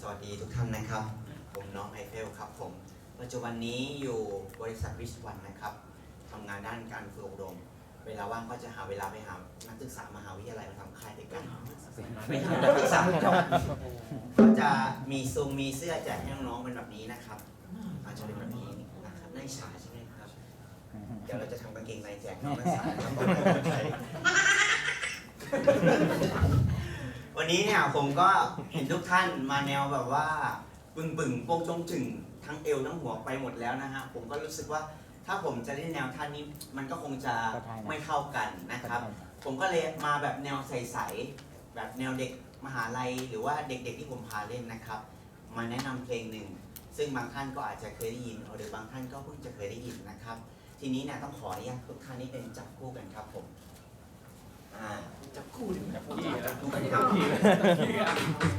สวัสดีทุกท่านนะครับ ผมน้องไอเฟลครับผม ปัจจุบันนี้อยู่บริษัทวิศวันนะครับทำงานด้านการฝึกอบรม เวลาว่างก็จะหาเวลาไปหานักศึกษามหาวิทยาลัยมาทำค่ายด้วยกันไม่ใช่นักศึกษาครับก็จะมีซูมมีเสื้อแจกให้น้องๆเป็นแบบนี้นะครับอาจจะเป็นแบบนี้นะครับน่าอิจฉาใช่ไหมครับ เดี๋ยวเราจะทำกางเกงในแจกน้องนักศึกษาครับ วันนี้เนี่ยผมก็เห็นทุกท่านมาแนวแบบว่าปึ่งปึ่งๆโป้งจงจึงทั้งเอวทั้งหัวไปหมดแล้วนะฮะผมก็รู้สึกว่าถ้าผมจะเล่นแนวท่านนี้มันก็คงจะไม่เท่ากันนะครับ ผมก็เลยมาแบบแนวใสๆแบบแนวเด็กมหาลัย หรือว่าเด็กๆที่ผมพาเล่นนะครับ มาแนะนำเพลงหนึ่งซึ่งบางท่านก็อาจจะเคยได้ยินหรือบางท่านก็เพิ่งจะเคยได้ยินนะครับ ทีนี้เนี่ยต้องขออนุญาตทุกท่านนี่เป็นจับคู่กันครับผม อ่